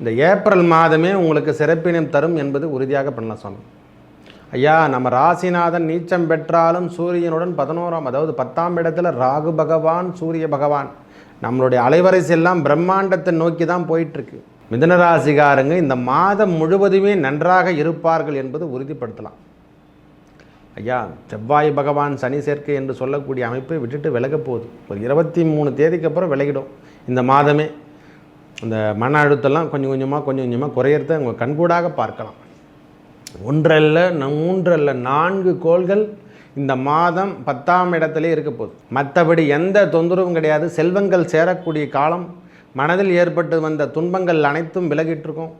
இந்த ஏப்ரல் மாதமே உங்களுக்கு சிறப்பினம் தரும் என்பது உறுதியாக பண்ணலாம் சுவாமி ஐயா நம்ம ராசிநாதன் நீச்சம் பெற்றாலும் சூரியனுடன் பதினோராம் அதாவது பத்தாம் இடத்துல ராகு பகவான் சூரிய பகவான் நம்மளுடைய அலைவரிசை எல்லாம் பிரம்மாண்டத்தை நோக்கி தான் போயிட்டுருக்கு. மிதனராசிகாரங்க இந்த மாதம் முழுவதுமே நன்றாக இருப்பார்கள் என்பது உறுதிப்படுத்தலாம். ஐயா செவ்வாய் பகவான் சனி சேர்க்கை என்று சொல்லக்கூடிய அமைப்பை விட்டுட்டு விலக போகுது. ஒரு இருபத்தி மூணு தேதிக்கு அப்புறம் விலகிடும் இந்த மாதமே. இந்த மன அழுத்தம்லாம் கொஞ்சம் கொஞ்சமாக கொஞ்சம் கொஞ்சமாக குறையிறத உங்கள் கண்கூடாக பார்க்கலாம். ஒன்றல்ல மூன்றல்ல நான்கு கோள்கள் இந்த மாதம் பத்தாம் இடத்திலே இருக்க போகுது. மற்றபடி எந்த தொந்தரவும் கிடையாது. செல்வங்கள் சேரக்கூடிய காலம் மனதில் ஏற்பட்டு வந்த துன்பங்கள் அனைத்தும் விலகிட்டு இருக்கும்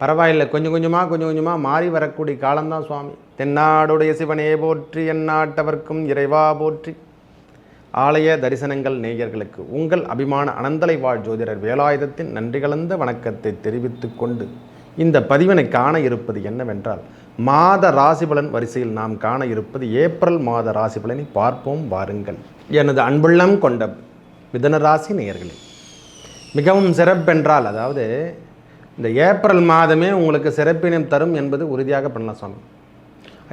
பரவாயில்லை கொஞ்சம் கொஞ்சமாக கொஞ்சம் கொஞ்சமாக மாறி வரக்கூடிய காலம்தான் சுவாமி. தென்னாடுடைய சிவனையே போற்றி எந்நாட்டவர்க்கும் இறைவா போற்றி. ஆலய தரிசனங்கள் நேயர்களுக்கு உங்கள் அபிமான அனந்தலை வாழ் ஜோதிடர் வேலாயுதத்தின் நன்றி கலந்த வணக்கத்தை தெரிவித்து கொண்டு இந்த பதிவினை காண இருப்பது என்னவென்றால் மாத ராசிபலன் வரிசையில் நாம் காண இருப்பது ஏப்ரல் மாத ராசிபலனை பார்ப்போம் வாருங்கள். எனது அன்புள்ளம் கொண்ட மிதன ராசி நேயர்களே மிகவும் சிறப்பென்றால் அதாவது இந்த ஏப்ரல் மாதமே உங்களுக்கு சிறப்பினம் தரும் என்பது உறுதியாக பண்ணலாம் சுவாமி.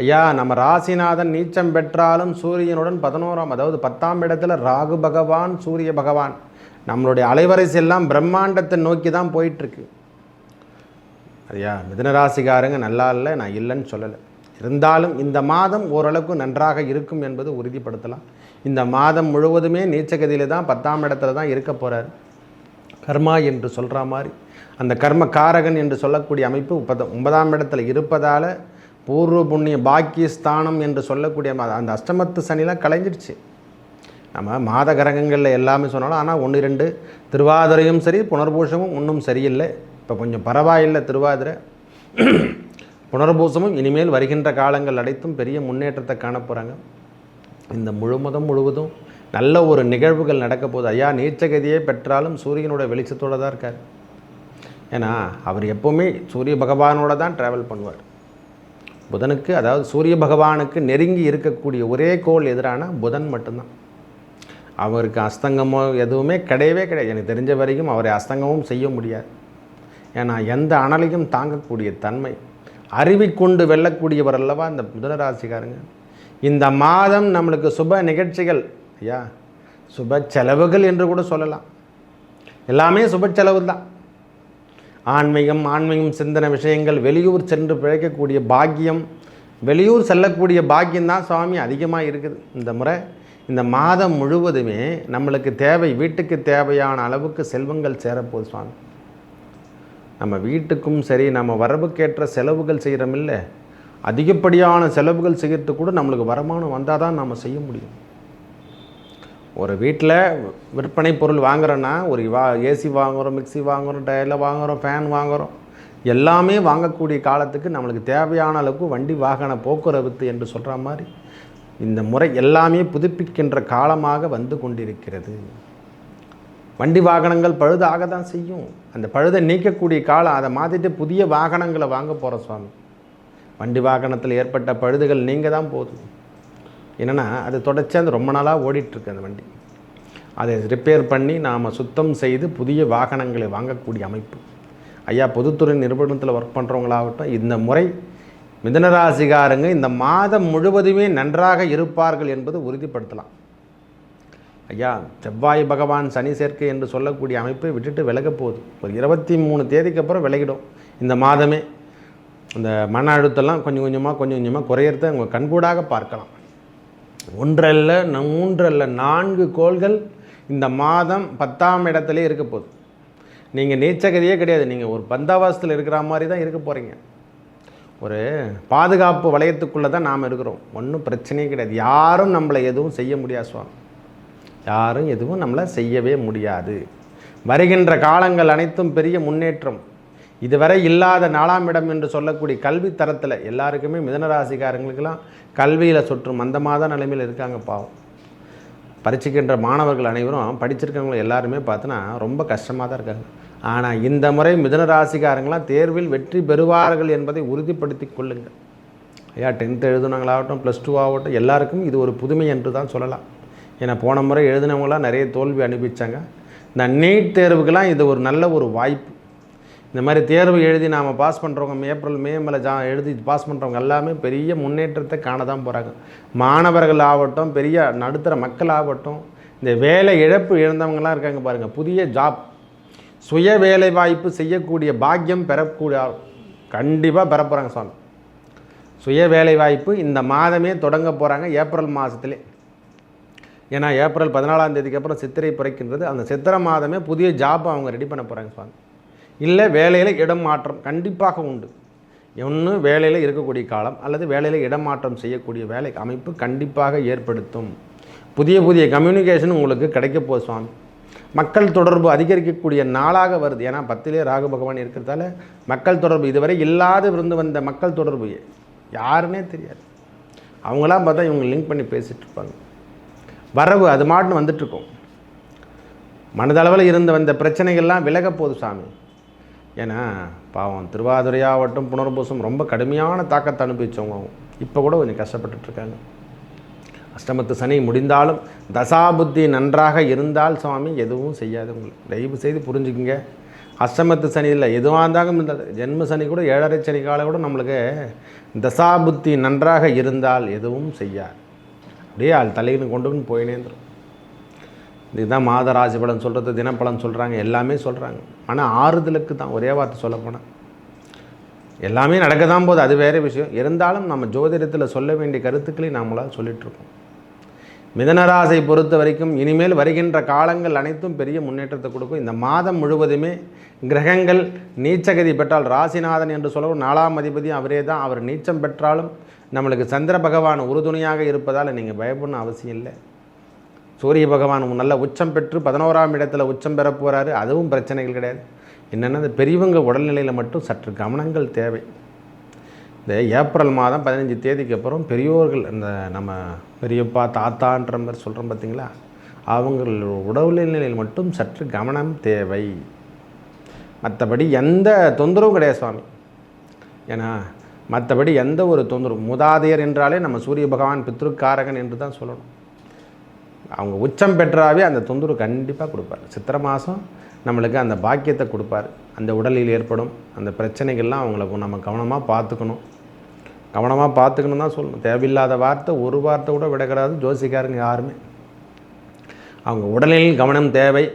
ஐயா நம்ம ராசிநாதன் நீச்சம் பெற்றாலும் சூரியனுடன் பதினோராம் அதாவது பத்தாம் இடத்துல ராகு பகவான் சூரிய பகவான். நம்மளுடைய அலைவரிசை எல்லாம் பிரம்மாண்டத்தை நோக்கி தான் போயிட்டுருக்கு. ஐயா மிதனராசிக்காரங்க நல்லா இல்லை நான் இல்லைன்னு சொல்லலை. இருந்தாலும் இந்த மாதம் ஓரளவுக்கு நன்றாக இருக்கும் என்பது உறுதிப்படுத்தலாம். இந்த மாதம் முழுவதுமே நீச்சகதியில் தான் பத்தாம் இடத்துல தான் இருக்க போகிறார் கர்மா என்று சொல்கிற மாதிரி அந்த கர்ம காரகன் என்று சொல்லக்கூடிய அமைப்பு ஒன்பதாம் இடத்துல இருப்பதால் பூர்வ புண்ணிய பாக்கிய ஸ்தானம் என்று சொல்லக்கூடிய அந்த அஷ்டமத்து சனிலாம் கலைஞ்சிடுச்சு நம்ம மாத கிரகங்களில் எல்லாமே சொன்னாலும் ஆனால் ஒன்று ரெண்டு திருவாதிரையும் சரி புனர்பூஷமும் ஒன்றும் சரியில்லை. இப்போ கொஞ்சம் பரவாயில்லை திருவாதிரை. புனர்பூசமும் இனிமேல் வருகின்ற காலங்கள் அனைத்தும் பெரிய முன்னேற்றத்தை காண போகிறாங்க இந்த முழுமதம் முழுவதும் நல்ல ஒரு நிகழ்வுகள் நடக்க போகுது. ஐயா நீச்சகதியே பெற்றாலும் சூரியனோட வெளிச்சத்தோடு தான் இருக்கார். ஏன்னா அவர் எப்போவுமே சூரிய பகவானோட தான் ட்ராவல் பண்ணுவார். புதனுக்கு அதாவது சூரிய பகவானுக்கு நெருங்கி இருக்கக்கூடிய ஒரே கோள் எதிரான புதன் மட்டும்தான். அவருக்கு அஸ்தங்கமோ எதுவுமே கிடையவே கிடையாது. எனக்கு தெரிஞ்ச வரைக்கும் அவரை அஸ்தங்கமும் செய்ய முடியாது. ஏன்னா எந்த அனலையும் தாங்கக்கூடிய தன்மை அறிவிக்கொண்டு வெல்லக்கூடியவர் அல்லவா இந்த புதனராசிக்காரங்க. இந்த மாதம் நம்மளுக்கு சுப நிகழ்ச்சிகள் ஐயா சுப செலவுகள் என்று கூட சொல்லலாம். எல்லாமே சுப செலவு தான் ஆன்மீகம் ஆன்மீகம் சிந்தனை விஷயங்கள் வெளியூர் சென்று பிழைக்கக்கூடிய பாக்கியம். வெளியூர் செல்லக்கூடிய பாக்கியம்தான் சுவாமி அதிகமாக இருக்குது. இந்த முறை இந்த மாதம் முழுவதுமே நம்மளுக்கு தேவை வீட்டுக்கு தேவையான அளவுக்கு செல்வங்கள் சேரப்போகுது சுவாமி. நம்ம வீட்டுக்கும் சரி நம்ம வரவுக்கேற்ற செலவுகள் செய்கிறோமில்ல அதிகப்படியான செலவுகள் செய்கிறதுக்கு கூட நம்மளுக்கு வருமானம் வந்தால் தான் நம்ம செய்ய முடியும். ஒரு வீட்டில் விற்பனை பொருள் வாங்குறோன்னா ஒரு வா ஏசி வாங்குகிறோம் மிக்ஸி வாங்குகிறோம் டயரில் வாங்குகிறோம் ஃபேன் வாங்குகிறோம் எல்லாமே வாங்கக்கூடிய காலத்துக்கு நம்மளுக்கு தேவையான அளவுக்கு வண்டி வாகன போக்குவரத்து என்று சொல்கிற மாதிரி இந்த முறை எல்லாமே புதுப்பிக்கின்ற காலமாக வந்து கொண்டிருக்கிறது. வண்டி வாகனங்கள் பழுதாக தான் செய்யும். அந்த பழுதை நீக்கக்கூடிய காலம் அதை மாற்றிட்டு புதிய வாகனங்களை வாங்க போகிற சுவாமி. வண்டி வாகனத்தில் ஏற்பட்ட பழுதுகள் நீங்கள் தான் போதும். என்னென்னா அது தொடர்ச்சியாக அந்த ரொம்ப நாளாக ஓடிட்டுருக்கு அந்த வண்டி. அதை ரிப்பேர் பண்ணி நாம் சுத்தம் செய்து புதிய வாகனங்களை வாங்கக்கூடிய அமைப்பு. ஐயா பொதுத்துறை நிறுவனத்தில் ஒர்க் பண்ணுறவங்களாகட்டும் இந்த முறை மிதனராசிகாரங்க இந்த மாதம் முழுவதுமே நன்றாக இருப்பார்கள் என்பது உறுதிப்படுத்தலாம். ஐயா செவ்வாய் பகவான் சனி சேர்க்கை என்று சொல்லக்கூடிய அமைப்பை விட்டுட்டு விலக போகுது. ஒரு இருபத்தி மூணு தேதிக்கு அப்புறம் விலகிடும் இந்த மாதமே. இந்த மன அழுத்தம்லாம் கொஞ்சம் கொஞ்சமாக கொஞ்சம் கொஞ்சமாக குறையிறத உங்கள் கண்கூடாக பார்க்கலாம். ஒன்றல்ல மூன்றல்ல நான்கு கோள்கள் இந்த மாதம் பத்தாம் இடத்திலே இருக்க போகுது. நீங்கள் நீச்சகதியே கிடையாது. நீங்கள் ஒரு பந்தாவாசத்தில் இருக்கிற மாதிரி தான் இருக்க போகிறீங்க ஒரு பாதுகாப்பு வளையத்துக்குள்ளே தான் நாம் இருக்கிறோம். ஒன்றும் பிரச்சனையே கிடையாது. யாரும் நம்மளை எதுவும் செய்ய முடியாது சுவாமி. யாரும் எதுவும் நம்மளை செய்யவே முடியாது. வருகின்ற காலங்கள் அனைத்தும் பெரிய முன்னேற்றம். இதுவரை இல்லாத நாலாம் இடம் என்று சொல்லக்கூடிய கல்வி தரத்தில் எல்லாருக்குமே மிதனராசிக்காரங்களுக்கெல்லாம் கல்வியில் சுற்றும் மந்தமாத நிலைமையில் இருக்காங்க பாவம். பரிச்சுக்கின்ற மாணவர்கள் அனைவரும் படிச்சிருக்கவங்க எல்லாருமே பார்த்தோன்னா ரொம்ப கஷ்டமாக தான் இருக்காங்க. ஆனால் இந்த முறை மிதனராசிக்காரங்களாம் தேர்வில் வெற்றி பெறுவார்கள் என்பதை உறுதிப்படுத்தி கொள்ளுங்கள். ஐயா டென்த் எழுதுனவங்களாகட்டும் ப்ளஸ் டூ ஆகட்டும் எல்லாருக்கும் இது ஒரு புதுமை என்று தான் சொல்லலாம். ஏன்னா போன முறை எழுதினவங்களாம் நிறைய தோல்வி அனுபவிச்சாங்க. இந்த நீட் தேர்வுக்கெல்லாம் இது ஒரு நல்ல ஒரு வாய்ப்பு. இந்த மாதிரி தேர்வு எழுதி நாம் பாஸ் பண்ணுறவங்க ஏப்ரல் மே மேலே ஜா எழுதி பாஸ் பண்ணுறவங்க எல்லாமே பெரிய முன்னேற்றத்தை காண தான் போகிறாங்க மாணவர்கள் ஆகட்டும் பெரிய நடுத்தர மக்கள் ஆகட்டும் இந்த வேலை இழப்பு இழந்தவங்களாம் இருக்காங்க பாருங்கள் புதிய ஜாப் சுய வேலை வாய்ப்பு செய்யக்கூடிய பாக்கியம் பெறக்கூடிய கண்டிப்பாக பெற போகிறாங்க சுவாமி சுய வேலை வாய்ப்பு இந்த மாதமே தொடங்க போகிறாங்க ஏப்ரல் மாதத்துலே ஏன்னா ஏப்ரல் பதினாலாம் தேதிக்கு அப்புறம் சித்திரை பிறக்கின்றது. அந்த சித்திரை மாதமே புதிய ஜாப் அவங்க ரெடி பண்ண போகிறாங்க சுவாமி இல்லை வேலையில் இடம் மாற்றம் கண்டிப்பாக உண்டு. ஒன்று வேலையில் இருக்கக்கூடிய காலம் அல்லது வேலையில் இடமாற்றம் செய்யக்கூடிய வேலை அமைப்பு கண்டிப்பாக ஏற்படுத்தும். புதிய புதிய கம்யூனிகேஷன் உங்களுக்கு கிடைக்க போகுது சுவாமி. மக்கள் தொடர்பு அதிகரிக்கக்கூடிய நாளாக வருது. ஏன்னா பத்திலே ராகு பகவான் இருக்கிறதால மக்கள் தொடர்பு இதுவரை இல்லாத இருந்து வந்த மக்கள் தொடர்பு யாருன்னே தெரியாது. அவங்களாம் பார்த்தா இவங்க லிங்க் பண்ணி பேசிகிட்டு இருப்பாங்க. வரவு அது மாட்டுன்னு வந்துட்டுருக்கோம் மனதளவில் இருந்து வந்த பிரச்சனைகள்லாம் விலக போகுது சாமி ஏன்னா பாவம் திருவாதிரையாகட்டும் புனர்பூசம் ரொம்ப கடுமையான தாக்கத்தை அனுபவிச்சவங்க அவங்க. இப்போ கூட கொஞ்சம் கஷ்டப்பட்டுட்டு இருக்காங்க அஷ்டமத்து சனி முடிந்தாலும் தசாபுத்தி நன்றாக இருந்தால் சுவாமி எதுவும் செய்யாது உங்களுக்கு. தயவு செய்து புரிஞ்சுக்குங்க. அஷ்டமத்து சனி இல்லை எதுவாக இருந்தாலும் இந்த ஜென்ம சனி கூட ஏழரை சனி காலம் கூட நம்மளுக்கு தசாபுத்தி நன்றாக இருந்தால் எதுவும் செய்யாது. அப்படியே அது தலையில் கொண்டு போயினேந்துடும் இதுதான் மாத ராசி பலன் சொல்கிறது தினப்பலன் சொல்கிறாங்க எல்லாமே சொல்கிறாங்க ஆனால் ஆறுதலுக்கு தான் ஒரே வார்த்தை சொல்ல போனால் எல்லாமே நடக்க தான் போது அது வேறு விஷயம். இருந்தாலும் நம்ம ஜோதிடத்தில் சொல்ல வேண்டிய கருத்துக்களை நம்மளால் சொல்லிகிட்ருக்கோம் மிதனராசை பொறுத்த வரைக்கும் இனிமேல் வருகின்ற காலங்கள் அனைத்தும் பெரிய முன்னேற்றத்தை கொடுக்கும். இந்த மாதம் முழுவதுமே கிரகங்கள் நீச்சகதி பெற்றால் ராசிநாதன் என்று சொல்லவும் நாலாம் அதிபதியும் அவரே தான். அவர் நீச்சம் பெற்றாலும் நம்மளுக்கு சந்திர பகவான் உறுதுணையாக இருப்பதால் நீங்கள் பயப்படணும் அவசியம் இல்லை. சூரிய பகவான் நல்ல உச்சம் பெற்று பதினோராம் இடத்துல உச்சம் பெற போகிறாரு அதுவும் பிரச்சனைகள் கிடையாது. என்னென்னா இந்த பெரியவங்க உடல்நிலையில் மட்டும் சற்று கவனங்கள் தேவை. இந்த ஏப்ரல் மாதம் பதினஞ்சு தேதிக்கு அப்புறம் பெரியோர்கள் இந்த நம்ம பெரியப்பா தாத்தான்ற மாதிரி சொல்கிறோம் பார்த்தீங்களா அவங்கள் உடல்நிலையில் மட்டும் சற்று கவனம் தேவை. மற்றபடி எந்த தொந்தரவும் கிடையாது சுவாமி. ஏன்னா மற்றபடி எந்த ஒரு தொந்தரவும் முதாதையர் என்றாலே நம்ம சூரிய பகவான் பித்ருக்காரகன் என்று தான் சொல்லணும். அவங்க உச்சம் பெற்றாவே அந்த தொந்தரவு கண்டிப்பாக கொடுப்பார். சித்திரை மாதம் நம்மளுக்கு அந்த பாக்கியத்தை கொடுப்பார். அந்த உடலில் ஏற்படும் அந்த பிரச்சனைகள்லாம் அவங்கள நம்ம கவனமாக பார்த்துக்கணும். கவனமாக பார்த்துக்கணும் தான் சொல்லணும். தேவையில்லாத வார்த்தை ஒரு வார்த்தை கூட விடக்கூடாது. ஜோசிக்காருங்க யாருமே. அவங்க உடலில் கவனம் தேவை.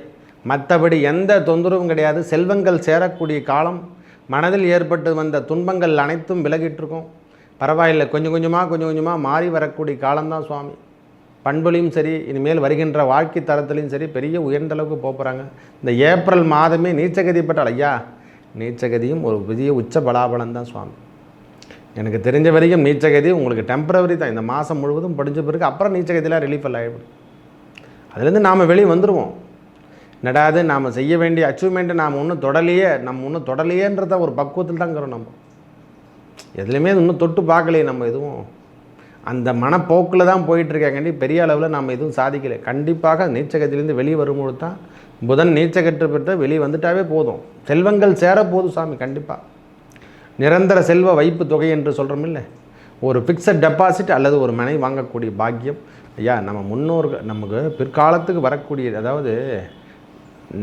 மற்றபடி எந்த தொந்தரவும் கிடையாது. செல்வங்கள் சேரக்கூடிய காலம். மனதில் ஏற்பட்டு வந்த துன்பங்கள் அனைத்தும் விலகிட்டுருக்கும். பரவாயில்லை. கொஞ்சம் கொஞ்சமாக கொஞ்சம் கொஞ்சமாக மாறி வரக்கூடிய காலம்தான் சுவாமி. பண்புலையும் சரி இனிமேல் வருகின்ற வாழ்க்கை தரத்துலையும் சரி பெரிய உயர்ந்த அளவுக்கு போகிறாங்க இந்த ஏப்ரல் மாதமே நீச்சகதி பெற்றால் ஐயா. நீச்சகதியும் ஒரு பெரிய உச்ச பலாபலம் தான் சுவாமி. எனக்கு தெரிஞ்ச வரைக்கும் நீச்சகதி உங்களுக்கு டெம்பரவரி தான். இந்த மாதம் முழுவதும் படிஞ்ச பிறகு அப்புறம் நீச்சகதியெலாம் ரிலீஃப் ஆகிடும் அதுலேருந்து நாம் வெளியே வந்துடுவோம் நடாது நாம் செய்ய வேண்டிய அச்சீவ்மெண்ட்டை நாம் ஒன்றும் தொடலையே நம்ம ஒன்றும் தொடலையேன்றத ஒரு பக்குவத்தில் தான் இருக்கிறோம் நம்ம. எதுலேயுமே இன்னும் தொட்டு பார்க்கலையே நம்ம எதுவும். அந்த மனப்போக்கில் தான் போயிட்டுருக்காங்கண்டி பெரிய அளவில் நம்ம எதுவும் சாதிக்கலை. கண்டிப்பாக நீச்சகத்திலேருந்து வெளியே வரும்பொழுது தான் புதன் நீச்சகற்று பெற்ற வெளியே வந்துட்டாவே போதும். செல்வங்கள் சேர போதும் சாமி கண்டிப்பாக நிரந்தர செல்வ வைப்பு தொகை என்று சொல்கிறோம் இல்லை? ஒரு ஃபிக்ஸட் டெபாசிட் அல்லது ஒரு மனை வாங்கக்கூடிய பாக்கியம். ஐயா நம்ம முன்னோர்கள் நமக்கு பிற்காலத்துக்கு வரக்கூடிய அதாவது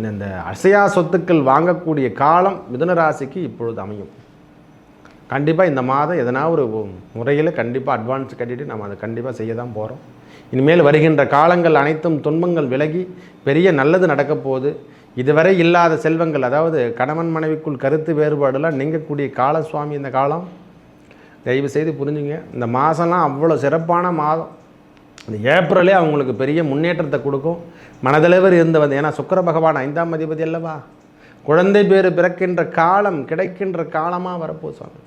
இந்த அசையா சொத்துக்கள் வாங்கக்கூடிய காலம் மிதுன ராசிக்கு இப்பொழுது அமையும். கண்டிப்பாக இந்த மாதம் எதனா ஒரு முறையில் கண்டிப்பாக அட்வான்ஸ் கட்டிட்டு நம்ம அதை கண்டிப்பாக செய்ய தான் போகிறோம் இனிமேல் வருகின்ற காலங்கள் அனைத்தும் துன்பங்கள் விலகி பெரிய நல்லது நடக்க போகுது. இதுவரை இல்லாத செல்வங்கள் அதாவது கணவன் மனைவிக்குள் கருத்து வேறுபாடுலாம் நீங்கக்கூடிய கால சுவாமி இந்த காலம் தயவு செய்து புரிஞ்சுங்க. இந்த மாதம்லாம் அவ்வளோ சிறப்பான மாதம். இந்த ஏப்ரலே அவங்களுக்கு பெரிய முன்னேற்றத்தை கொடுக்கும். மனதளவர் இருந்து வந்து ஏன்னா சுக்கர பகவான் ஐந்தாம் அதிபதி அல்லவா? குழந்தை பேர் பிறக்கின்ற காலம் கிடைக்கின்ற காலமாக வரப்போ சுவாமி.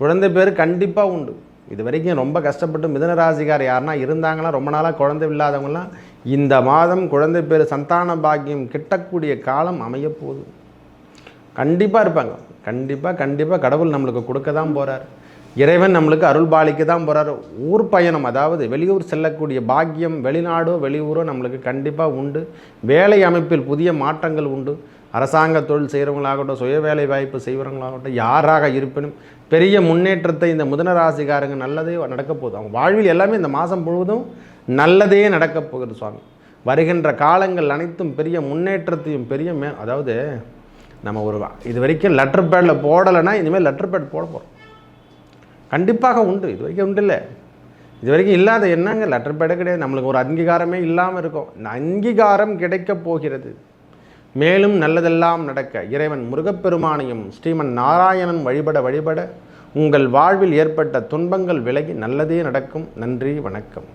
குழந்தை பேர் கண்டிப்பாக உண்டு. இது வரைக்கும் ரொம்ப கஷ்டப்பட்டு மிதனராசிகார் யாருன்னா இருந்தாங்களா ரொம்ப நாளாக குழந்தை இல்லாதவங்களாம் இந்த மாதம் குழந்தை பேர் சந்தான பாக்கியம் கிட்டக்கூடிய காலம் அமையப்போகுது கண்டிப்பாக இருப்பாங்க. கண்டிப்பாக கண்டிப்பாக கடவுள் நம்மளுக்கு கொடுக்க தான் போகிறார் இறைவன் நம்மளுக்கு அருள் பாலிக்க தான் போகிறார் ஊர் பயணம் அதாவது வெளியூர் செல்லக்கூடிய பாக்கியம் வெளிநாடோ வெளியூரோ நம்மளுக்கு கண்டிப்பாக உண்டு. வேலை அமைப்பில் புதிய மாற்றங்கள் உண்டு. அரசாங்க தொழில் செய்கிறவங்களாகட்டும் சுய வேலை வாய்ப்பு செய்கிறவங்களாகட்டும் யாராக இருப்பினும் பெரிய முன்னேற்றத்தை இந்த முதனராசிக்காரங்க நல்லதே நடக்க போகுது. அவங்க வாழ்வில் எல்லாமே இந்த மாதம் முழுவதும் நல்லதே நடக்க போகுது சுவாமி. வருகின்ற காலங்கள் அனைத்தும் பெரிய முன்னேற்றத்தையும் பெரிய மே அதாவது நம்ம ஒரு இது வரைக்கும் லெட்டர் பேடில் போடலைன்னா இனிமேல் லெட்டர் பேட் போட போகிறோம் கண்டிப்பாக உண்டு இது வரைக்கும் உண்டு இல்லை. இது வரைக்கும் இல்லாத என்னங்க லெட்டர் பேடே கிடையாது. நம்மளுக்கு ஒரு அங்கீகாரமே இல்லாமல் இருக்கும். இந்த அங்கீகாரம் கிடைக்கப் போகிறது. மேலும் நல்லதெல்லாம் நடக்க இறைவன் முருகப்பெருமானையும் ஸ்ரீமன் நாராயணன் வழிபட வழிபட உங்கள் வாழ்வில் ஏற்பட்ட துன்பங்கள் விலகி நல்லதே நடக்கும். நன்றி வணக்கம்.